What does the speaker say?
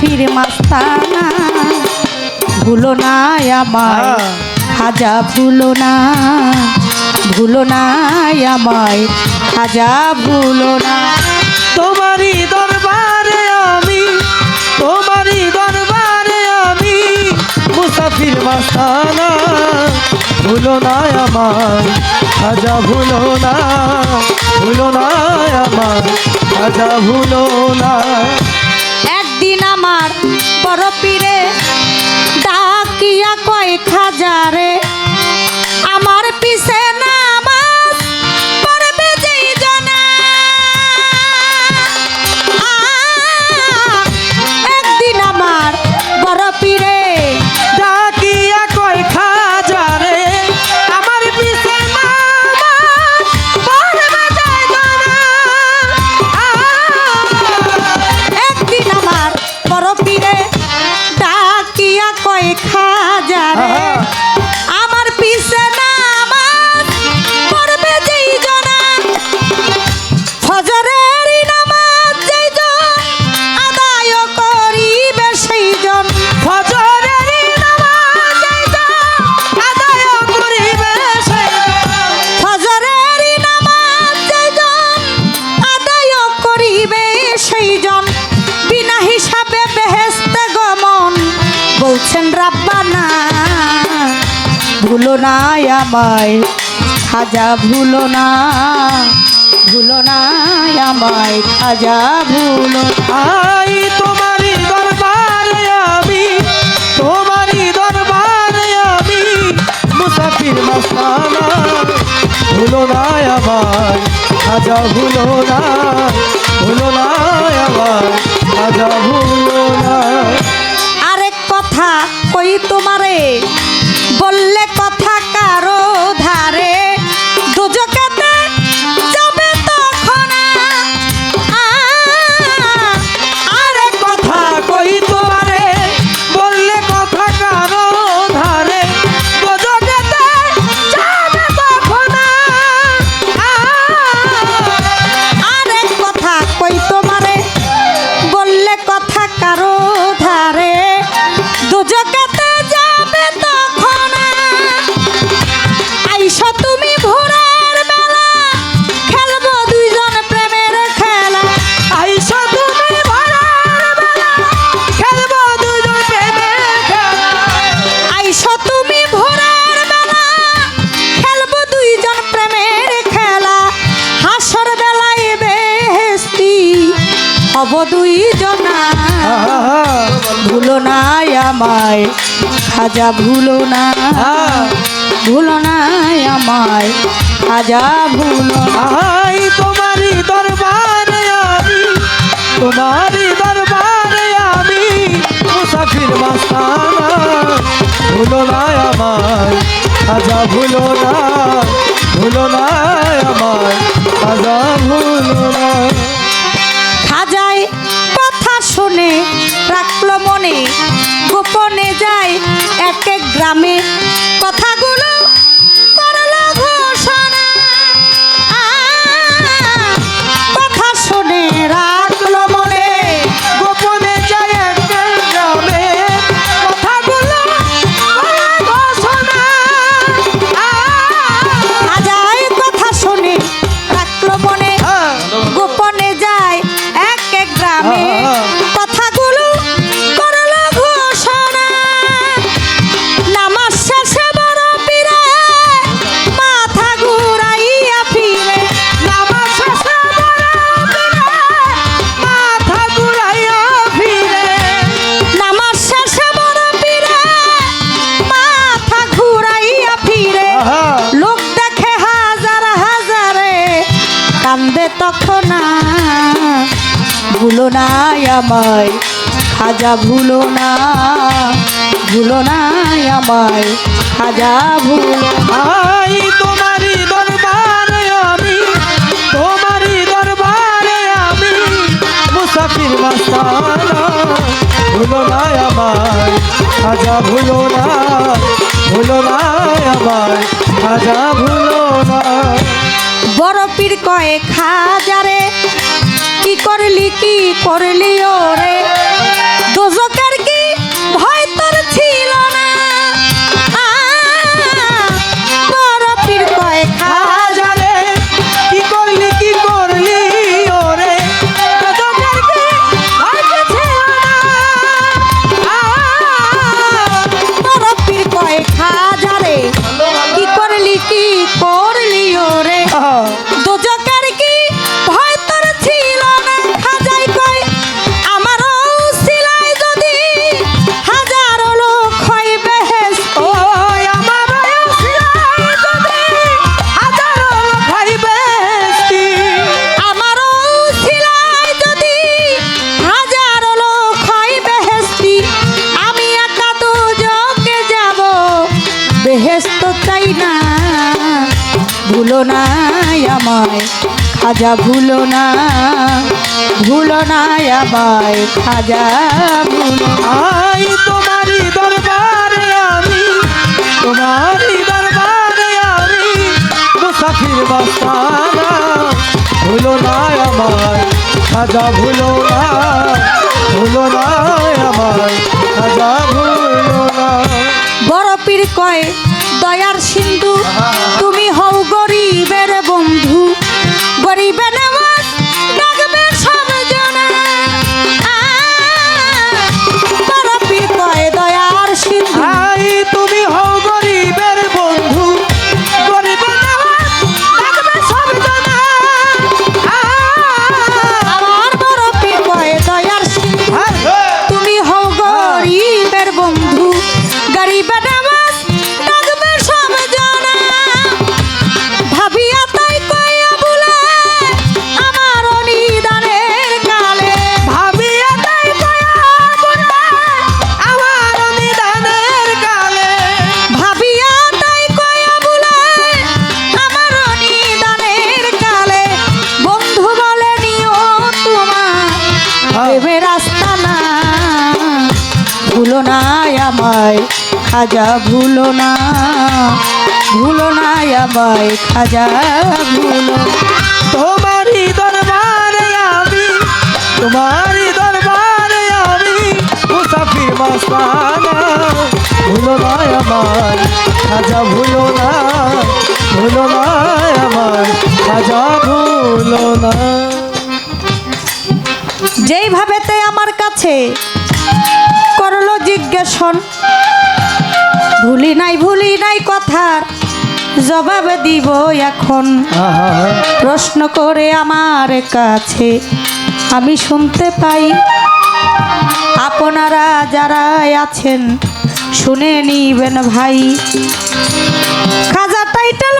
মুসাফির মাস্তানা ভুলো না আমায়। খাজা ভুলো না ভুলো না আমায় খাজা ভুলো না তোমারই দরবারে আমি তোমারই দরবারে আমি মুসাফির মাস্তানা ভুলো না আমার খাজা ভুলো না ভুলো না আমার খাজা ভুলো না একদিন আমার বড় পীরে ডাকিয়া কয় না আমায়। খাজা ভুলো না ভুলো না আমায়। খাজা ভুলো না। আই তোমারই দরবারে আমি তোমারই দরবারে আমি মুসাফির মাস্তানা ভুলো না আমার আজা ভুলো না ভুলো না আমার আজা ভুলো না। আরেক কথা কই তোমারে? বললে হব দুইজনা। ভুলো না আমায় খাজা ভুলো না। ভুলো না আমায় খাজা ভুলো আই তোমারই দরবারে আমি তোমারই দরবারে আমি মুসাফির মাস্তানা। ভুলো না আমার আজা ভুলো না। ভুলো না আমার আজা ভুলো না। শুনে রাখল মনে। গোপনে যায় এক এক গ্রামে। না আমায়, খাজা ভুলো না ভুলো না আমায়, খাজা ভুলো না। আই তোমারই দরবারে আমি, তোমারই দরবারে আমি মুসাফির মাস্তানা ভুলো না আমায় আজা ভুলো না ভুলো না আমায় আজা ভুলো না বড় পীর কয়ে, খাজারে করলি কি করলি ওরে? আমায়। খাজা ভুলো না ভুলো না আমায়। খাজা ভুলো। আই তোমারই দরবারে আমি, তোমারই দরবারে আমি মুসাফির মাস্তানা ভুলো না আমায়, খাজা ভুলো না ভুলো না দেবে রাস্তা না। ভুলো না আমায়, খাজা ভুলো না। ভুলো না আমায়, খাজা ভুলো। তোমারই দরবারে আমি, তোমারই দরবারে আমি মুসাফির মাস্তানা। ভুলো না আমার খাজা ভুলো না। ভুলো না আমার খাজা ভুলো না। যেইভাবেতে আমার কাছে করল জিজ্ঞাসন ভুলি নাই ভুলি নাই কথার জবাব দিব এখন। প্রশ্ন করে আমার কাছে আমি শুনতে পাই, আপনারা যারা আছেন শুনে নিবেন ভাই। খাজা টাইটেল